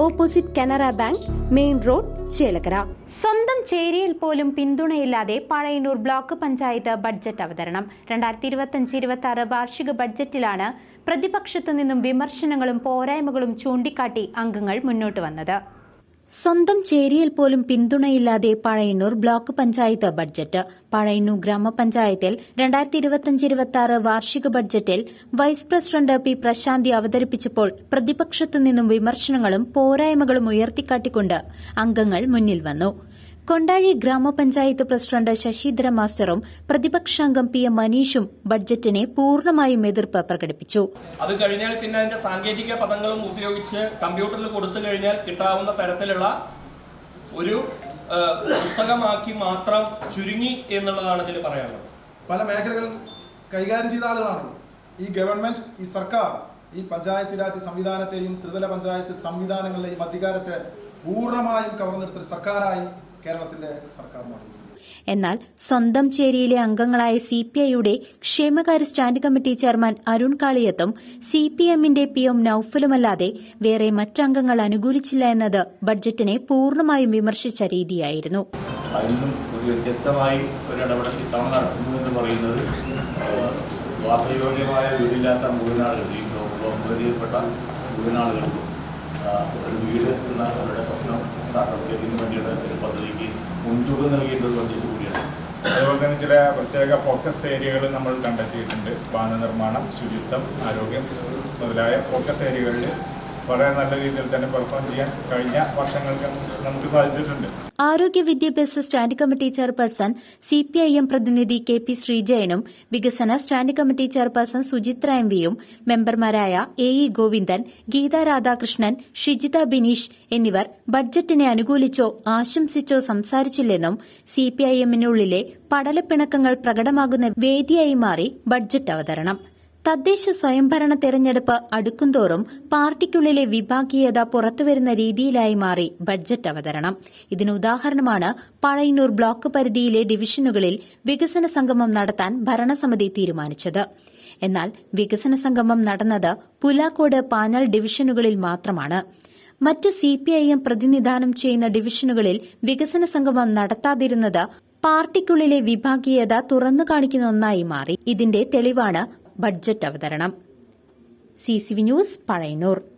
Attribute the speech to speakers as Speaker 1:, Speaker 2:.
Speaker 1: opposite Canara bank main road Chelakkara. സ്വന്തം ചേരിയിൽ പോലും പിന്തുണയില്ലാതെ പഴയന്നൂർ ബ്ലോക്ക് പഞ്ചായത്ത് ബഡ്ജറ്റ് അവതരണം. രണ്ടായിരത്തി ഇരുപത്തിയഞ്ച് ഇരുപത്തി ആറ് വാർഷിക ബഡ്ജറ്റിലാണ് പ്രതിപക്ഷത്തു നിന്നും വിമർശനങ്ങളും പോരായ്മകളും ചൂണ്ടിക്കാട്ടി അംഗങ്ങൾ മുന്നോട്ട് വന്നത്. സ്വന്തം ചേരിയിൽ പോലും പിന്തുണയില്ലാതെ പഴയന്നൂർ ബ്ലോക്ക് പഞ്ചായത്ത് ബഡ്ജറ്റ്. പഴയന്നൂർ ഗ്രാമപഞ്ചായത്തിൽ രണ്ടായിരത്തി ഇരുപത്തിയഞ്ച് ഇരുപത്തി ആറ് വാർഷിക ബഡ്ജറ്റിൽ വൈസ് പ്രസിഡന്റ് പി പ്രശാന്തി അവതരിപ്പിച്ചപ്പോൾ പ്രതിപക്ഷത്തു നിന്നും വിമർശനങ്ങളും പോരായ്മകളും ഉയർത്തിക്കാട്ടിക്കൊണ്ട് അംഗങ്ങൾ മുന്നിൽ വന്നു. കൊണ്ടാഴി ഗ്രാമപഞ്ചായത്ത് പ്രസിഡന്റ് ശശിധര മാസ്റ്ററും പ്രതിപക്ഷാംഗം പി എം മനീഷും ബഡ്ജറ്റിനെ പൂർണമായും എതിർപ്പ് പ്രകടിപ്പിച്ചു.
Speaker 2: അത് കഴിഞ്ഞാൽ പിന്നെ അതിന്റെ സാങ്കേതിക പദങ്ങളും ഉപയോഗിച്ച് കമ്പ്യൂട്ടറിൽ കൊടുത്തു കഴിഞ്ഞാൽ കിട്ടാവുന്ന തരത്തിലുള്ള ഒരു പുസ്തകമാക്കി മാത്രം ചുരുങ്ങി എന്നുള്ളതാണ് ഇതിൽ പറയാനുള്ളത്.
Speaker 3: പല മേഖലകളും കൈകാര്യം ചെയ്ത ആളുകളാണ്. ഈ ഗവൺമെന്റ് ഈ സർക്കാർ ഈ പഞ്ചായത്ത് രാജ് സംവിധാനത്തെയും ത്രിതല പഞ്ചായത്ത് സംവിധാനങ്ങളിലെയും അധികാരത്തെ പൂർണമായും കവർന്നെടുത്തൊരു സർക്കാരായി കേരളത്തിന്റെ സർക്കാർ മാറി
Speaker 1: എന്നാൽ സ്വന്തം ചേരിയിലെ അംഗങ്ങളായ സി പി ഐയുടെ ക്ഷേമകാര്യ സ്റ്റാൻഡ് കമ്മിറ്റി ചെയർമാൻ അരുൺ കാളിയത്തും സി പി എമ്മിന്റെ പി എം നൌഫലുമല്ലാതെ വേറെ മറ്റംഗങ്ങൾ അനുകൂലിച്ചില്ല എന്നത് ബഡ്ജറ്റിനെ പൂർണമായും വിമർശിച്ച രീതിയായിരുന്നു.
Speaker 4: ഒരു വ്യത്യസ്തമായി ഒരു ഇടപെടൽ ഇത്തവണ നടത്തുന്നു എന്ന് പറയുന്നത് വാസയോഗ്യമായ വീടില്ലാത്ത മുഴുവനാളുകൾ ഈ ഒരു എന്ന അവരുടെ സ്വപ്നം സാക്ഷാത്കരിക്കുന്നതിന് വേണ്ടിയുള്ള ഒരു പദ്ധതിക്ക് മുൻതൂക്കം നൽകിയിട്ടുള്ള ഒരു പദ്ധതി കൂടിയാണ്.
Speaker 5: അതുപോലെ തന്നെ ചില പ്രത്യേക ഫോക്കസ് ഏരിയകൾ നമ്മൾ കണ്ടെത്തിയിട്ടുണ്ട്. ഭവന നിർമ്മാണം ശുചിത്വം ആരോഗ്യം മുതലായ ഫോക്കസ് ഏരിയകളിൽ വളരെ നല്ല രീതിയിൽ തന്നെ പെർഫോം ചെയ്യാൻ കഴിഞ്ഞ വർഷങ്ങൾക്ക് നമുക്ക് സാധിച്ചിട്ടുണ്ട്.
Speaker 1: ആരോഗ്യ വിദ്യാഭ്യാസ standing committee chairperson C P I M പ്രതിനിധി കെ പി ശ്രീജയനും വികസന standing committee chairperson Suchitra M വിയും മെമ്പർമാരായ എ ഇ ഗോവിന്ദൻ ഗീത രാധാകൃഷ്ണൻ ഷിജിത ബിനീഷ് എന്നിവർ ബഡ്ജറ്റിനെ അനുകൂലിച്ചോ ആശംസിച്ചോ സംസാരിച്ചില്ലെന്നും സി പി ഐ എമ്മിനുള്ളിലെ പടലപ്പിണക്കങ്ങൾ പ്രകടമാകുന്ന വേദിയായി മാറി ബഡ്ജറ്റ് അവതരണം. തദ്ദേശ സ്വയംഭരണ തെരഞ്ഞെടുപ്പ് അടുക്കുംതോറും പാർട്ടിക്കുള്ളിലെ വിഭാഗീയത പുറത്തുവരുന്ന രീതിയിലായി മാറി ബഡ്ജറ്റ് അവതരണം. ഇതിന് ഉദാഹരണമാണ് പഴയന്നൂർ ബ്ലോക്ക് പരിധിയിലെ ഡിവിഷനുകളിൽ വികസന സംഗമം നടത്താൻ ഭരണസമിതി തീരുമാനിച്ചത്. എന്നാൽ വികസന സംഗമം നടന്നത് പുലാക്കോട് പാഞ്ഞാൾ ഡിവിഷനുകളിൽ മാത്രമാണ്. മറ്റു സിപിഐഎം പ്രതിനിധാനം ചെയ്യുന്ന ഡിവിഷനുകളിൽ വികസന സംഗമം നടത്താതിരുന്നത് പാർട്ടിക്കുള്ളിലെ വിഭാഗീയത തുറന്നു കാണിക്കുന്ന ഒന്നായി മാറി. ഇതിന്റെ തെളിവാണ് ബഡ്ജറ്റ് അവതരണം. C C V news Pazhayannur.